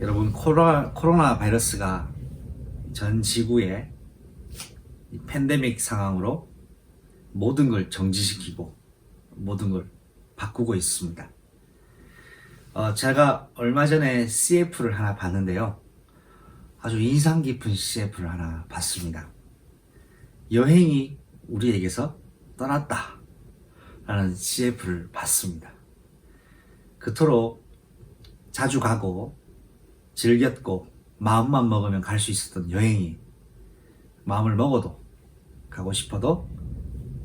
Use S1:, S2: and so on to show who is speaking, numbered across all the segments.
S1: 여러분 코로나, 코로나 바이러스가 전 지구에 이 팬데믹 상황으로 모든 걸 정지시키고 모든 걸 바꾸고 있습니다. 어, 제가 얼마 전에 CF를 하나 봤는데요. 아주 인상 깊은 CF를 하나 봤습니다. 여행이 우리에게서 떠났다. 라는 CF를 봤습니다. 그토록 자주 가고 즐겼고 마음만 먹으면 갈 수 있었던 여행이 마음을 먹어도 가고 싶어도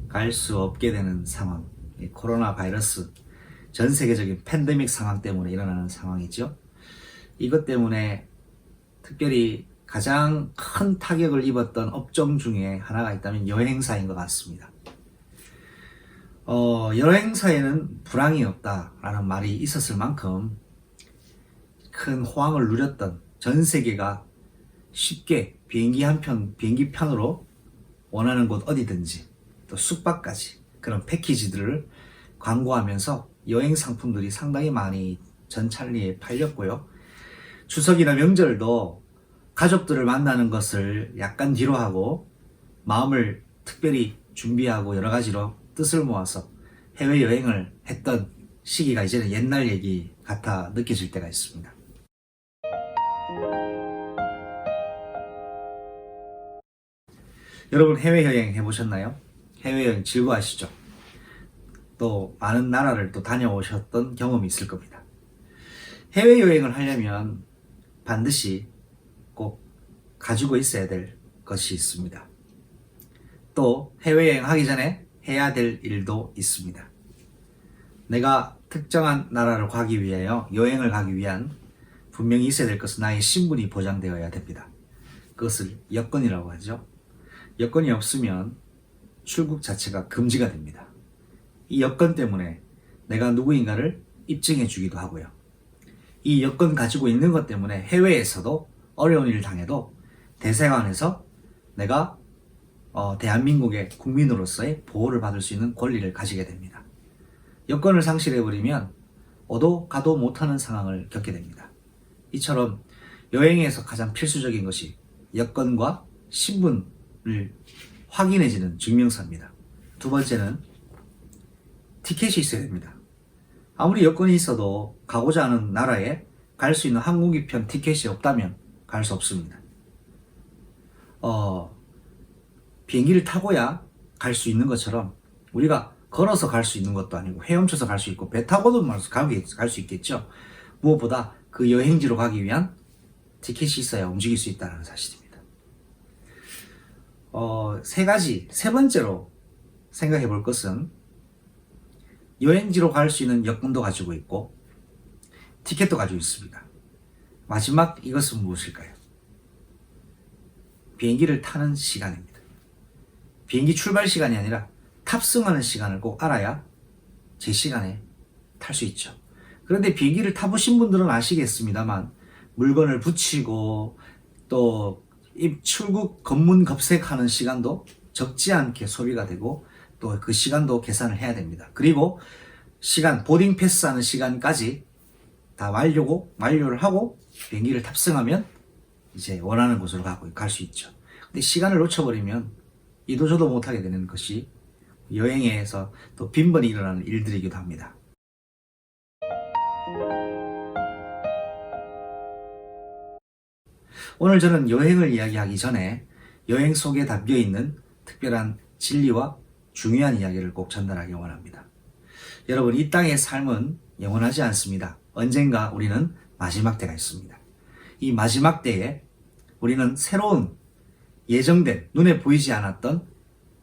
S1: 갈 수 없게 되는 상황. 이 코로나 바이러스 전 세계적인 팬데믹 상황 때문에 일어나는 상황이죠. 이것 때문에 특별히 가장 큰 타격을 입었던 업종 중에 하나가 있다면 여행사인 것 같습니다. 어, 여행사에는 불황이 없다라는 말이 있었을 만큼 큰 호황을 누렸던 전 세계가 쉽게 비행기 한 편, 비행기 편으로 원하는 곳 어디든지 또 숙박까지 그런 패키지들을 광고하면서 여행 상품들이 상당히 많이 전찰리에 팔렸고요. 추석이나 명절도 가족들을 만나는 것을 약간 뒤로 하고 마음을 특별히 준비하고 여러 가지로 뜻을 모아서 해외여행을 했던 시기가 이제는 옛날 얘기 같아 느껴질 때가 있습니다. 여러분 해외여행 해보셨나요? 해외여행 즐거워하시죠? 또 많은 나라를 또 다녀오셨던 경험이 있을 겁니다. 해외여행을 하려면 반드시 꼭 가지고 있어야 될 것이 있습니다. 또 해외여행 하기 전에 해야 될 일도 있습니다. 내가 특정한 나라를 가기 위하여 여행을 가기 위한 분명히 있어야 될 것은 나의 신분이 보장되어야 됩니다. 그것을 여건이라고 하죠. 여건이 없으면 출국 자체가 금지가 됩니다. 이 여건 때문에 내가 누구인가를 입증해 주기도 하고요. 이 여건 가지고 있는 것 때문에 해외에서도 어려운 일을 당해도 대사관에서 내가 어, 대한민국의 국민으로서의 보호를 받을 수 있는 권리를 가지게 됩니다. 여건을 상실해버리면 오도 가도 못하는 상황을 겪게 됩니다. 이처럼 여행에서 가장 필수적인 것이 여건과 신분을 확인해지는 증명서입니다. 두 번째는 티켓이 있어야 됩니다. 아무리 여건이 있어도 가고자 하는 나라에 갈 수 있는 항공기편 티켓이 없다면 갈 수 없습니다. 어, 비행기를 타고야 갈 수 있는 것처럼 우리가 걸어서 갈 수 있는 것도 아니고 헤엄쳐서 갈 수 있고 배 타고도 갈 수 있겠죠. 무엇보다 그 여행지로 가기 위한 티켓이 있어야 움직일 수 있다는 사실입니다. 어, 세 가지, 세 번째로 생각해 볼 것은 여행지로 갈 수 있는 여권도 가지고 있고 티켓도 가지고 있습니다. 마지막 이것은 무엇일까요? 비행기를 타는 시간입니다. 비행기 출발 시간이 아니라 탑승하는 시간을 꼭 알아야 제 시간에 탈 수 있죠. 그런데 비행기를 타보신 분들은 아시겠습니다만 물건을 붙이고 또 출국 검문 검색하는 시간도 적지 않게 소비가 되고 또 그 시간도 계산을 해야 됩니다. 그리고 시간 보딩 패스하는 시간까지 다 완료고 완료를 하고 비행기를 탑승하면 이제 원하는 곳으로 가고 갈 수 있죠. 근데 시간을 놓쳐버리면 이도저도 못하게 되는 것이 여행에서 또 빈번히 일어나는 일들이기도 합니다. 오늘 저는 여행을 이야기하기 전에 여행 속에 담겨 있는 특별한 진리와 중요한 이야기를 꼭 전달하기 원합니다. 여러분, 이 땅의 삶은 영원하지 않습니다. 언젠가 우리는 마지막 때가 있습니다. 이 마지막 때에 우리는 새로운 예정된 눈에 보이지 않았던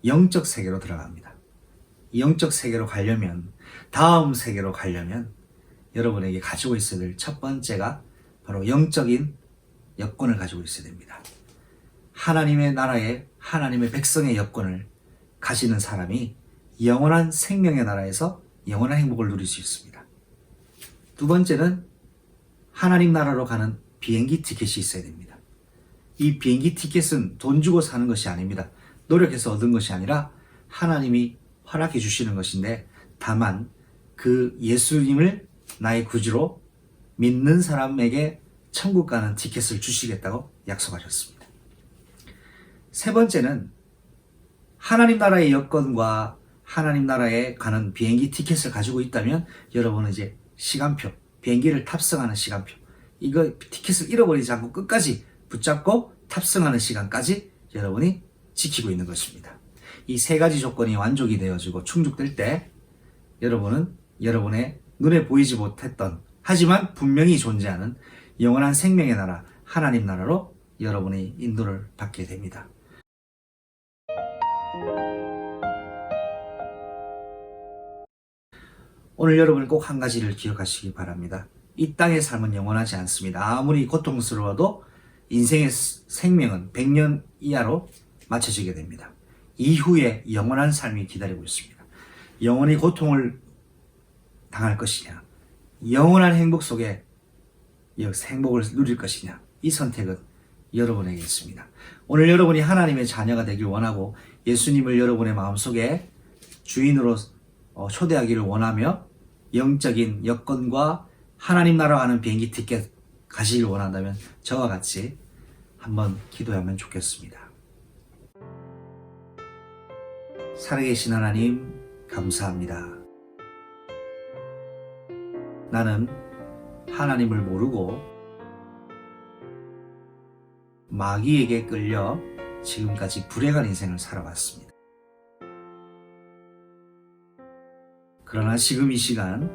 S1: 영적 세계로 들어갑니다. 이 영적 세계로 가려면 다음 세계로 가려면 여러분에게 가지고 있어야 될 첫 번째가 바로 영적인 여건을 가지고 있어야 됩니다. 하나님의 나라에 하나님의 백성의 여건을 가지는 사람이 영원한 생명의 나라에서 영원한 행복을 누릴 수 있습니다. 두 번째는 하나님 나라로 가는 비행기 티켓이 있어야 됩니다. 이 비행기 티켓은 돈 주고 사는 것이 아닙니다. 노력해서 얻은 것이 아니라 하나님이 허락해 주시는 것인데 다만 그 예수님을 나의 구주로 믿는 사람에게 천국 가는 티켓을 주시겠다고 약속하셨습니다. 세 번째는 하나님 나라의 여건과 하나님 나라에 가는 비행기 티켓을 가지고 있다면 여러분은 이제 시간표, 비행기를 탑승하는 시간표, 이거 티켓을 잃어버리지 않고 끝까지 붙잡고 탑승하는 시간까지 여러분이 지키고 있는 것입니다. 이 세 가지 조건이 완족이 되어지고 충족될 때 여러분은 여러분의 눈에 보이지 못했던 하지만 분명히 존재하는 영원한 생명의 나라 하나님 나라로 여러분의 인도를 받게 됩니다. 오늘 여러분 꼭 한 가지를 기억하시기 바랍니다. 이 땅의 삶은 영원하지 않습니다. 아무리 고통스러워도 인생의 스- 생명은 100년 이하로 맞춰지게 됩니다. 이후에 영원한 삶이 기다리고 있습니다. 영원히 고통을 당할 것이냐, 영원한 행복 속에 이 행복을 누릴 것이냐, 이 선택은 여러분에게 있습니다. 오늘 여러분이 하나님의 자녀가 되길 원하고 예수님을 여러분의 마음속에 주인으로 어, 초대하기를 원하며 영적인 여건과 하나님 나라 가는 비행기 티켓 가시길 원한다면 저와 같이 한번 기도하면 좋겠습니다. 살아계신 하나님, 감사합니다. 나는 하나님을 모르고 마귀에게 끌려 지금까지 불행한 인생을 살아왔습니다. 그러나 지금 이 시간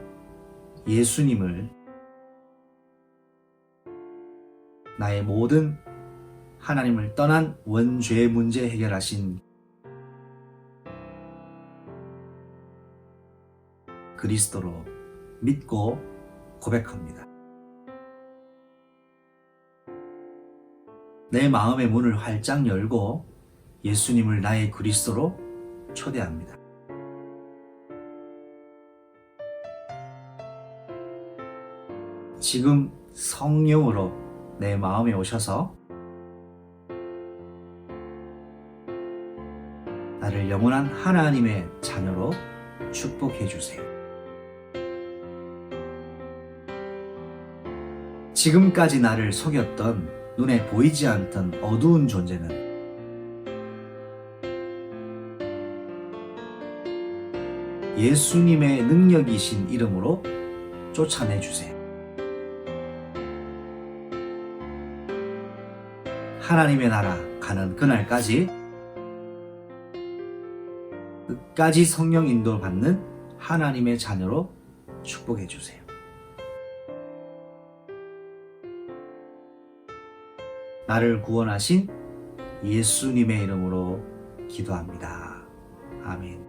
S1: 예수님을 나의 모든 하나님을 떠난 원죄 문제 해결하신 그리스도로 믿고 고백합니다. 내 마음의 문을 활짝 열고 예수님을 나의 그리스도로 초대합니다. 지금 성령으로 내 마음에 오셔서 나를 영원한 하나님의 자녀로 축복해 주세요. 지금까지 나를 속였던 눈에 보이지 않던 어두운 존재는 예수님의 능력이신 이름으로 쫓아내 주세요. 하나님의 나라 가는 그날까지 끝까지 성령 인도 받는 하나님의 자녀로 축복해 주세요. 나를 구원하신 예수님의 이름으로 기도합니다. 아멘.